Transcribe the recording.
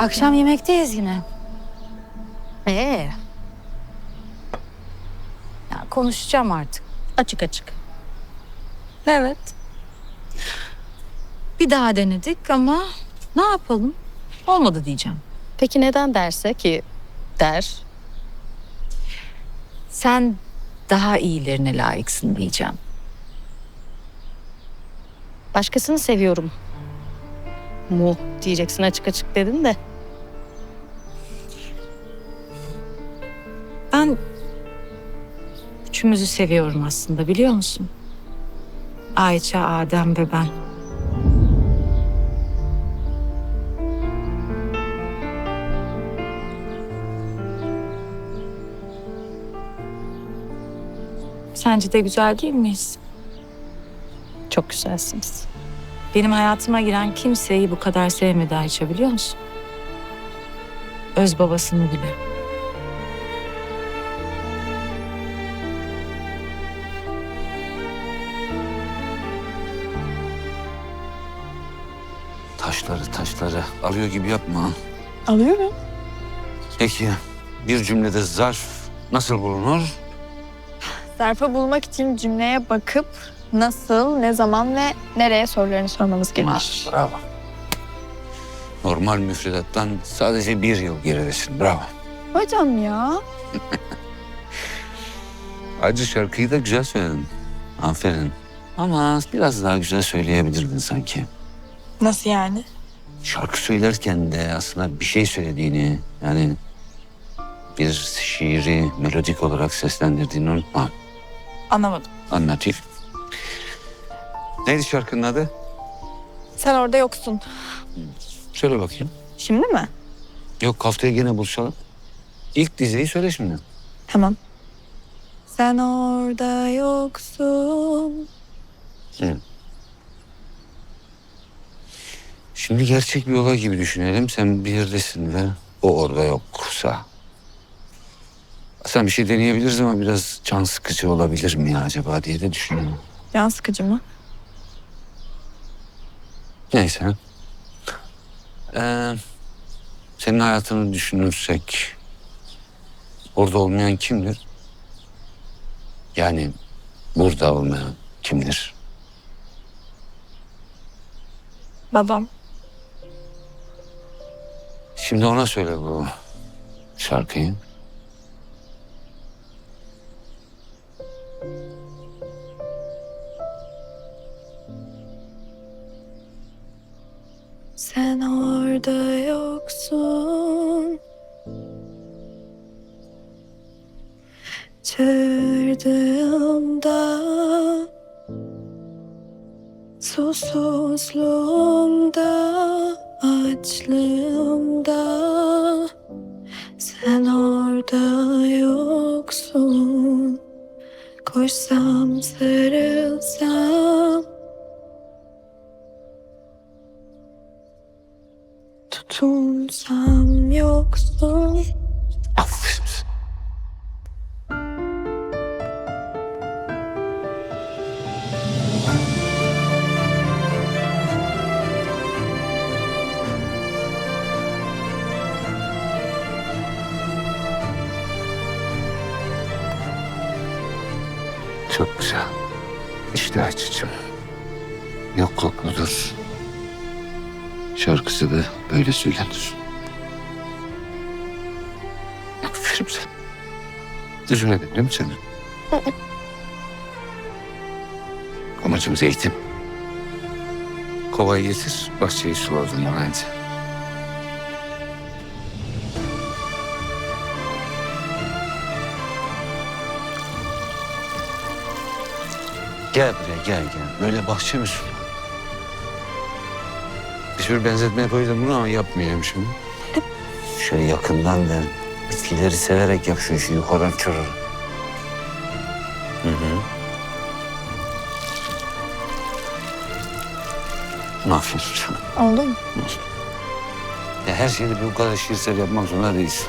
Akşam yemekteyiz yine. Ee. Ya konuşacağım artık. Açık açık. Evet. Bir daha denedik ama ne yapalım? Olmadı diyeceğim. Peki neden derse ki der? Sen daha iyilerine layıksın diyeceğim. Başkasını seviyorum. Mu diyeceksin açık açık dedin de. Ben üçümüzü seviyorum aslında biliyor musun? Ayça, Adem ve ben. Sence de güzel değil miyiz? Çok güzelsiniz. Benim hayatıma giren kimseyi bu kadar sevmedi Ayça biliyor musun? Öz babasını bile. Taşları taşları alıyor gibi yapma. Alıyorum. Peki bir cümlede zarf nasıl bulunur? Zarfı bulmak için cümleye bakıp nasıl, ne zaman ve nereye sorularını sormamız gerekir. Bravo. Normal müfredattan sadece bir yıl geridesin. Bravo. Hocam ya. Ayrıca şarkıyı da güzel söyledin. Aferin. Ama biraz daha güzel söyleyebilirdin sanki. Nasıl yani? Şarkı söylerken de aslında bir şey söylediğini yani bir şiiri melodik olarak seslendirdiğini unutma. Anlamadım. Anlatayım. Neydi şarkının adı? Sen orada yoksun. Söyle bakayım. Şimdi mi? Yok haftaya gene buluşalım. İlk dizeyi söyle şimdi. Tamam. Sen orada yoksun. Şimdi gerçek bir olay gibi düşünelim. Sen bir yerdesin ve o orada yoksa. Sen bir şey deneyebiliriz ama biraz can sıkıcı olabilir mi ya acaba diye de düşünüyorum. Can sıkıcı mı? Neyse. Ee, senin hayatını düşünürsek orada olmayan kimdir? Yani burada olmayan kimdir? Babam. Şimdi ona söyle bu şarkıyı. Sen orada yoksun. Çığırdığımda Susuzluğumda Açlığımda Sen orada yoksun. Koşsam sarılsam Tutunsam yoksun Çok güzel. İşte Ayça'cığım. Yokluk mudur? Şarkısı da böyle söylenir. Aferin sana. Üzülmedin değil mi sen? Amacımız eğitim. Kovayı getir, bahçeyi suladın hadi. Gel buraya gel gel. Böyle bahçe mi sular? Hiçbir benzetme yapaydım bunu ama yapmayayım şimdi. Şöyle yakından ver. Bitkileri severek yap şu işi yukarıdan körür. Hı hı. Aferin sana. Oldu mu? Ya her şeyde bu kadar şiirsel yapmak zorunda değilsin.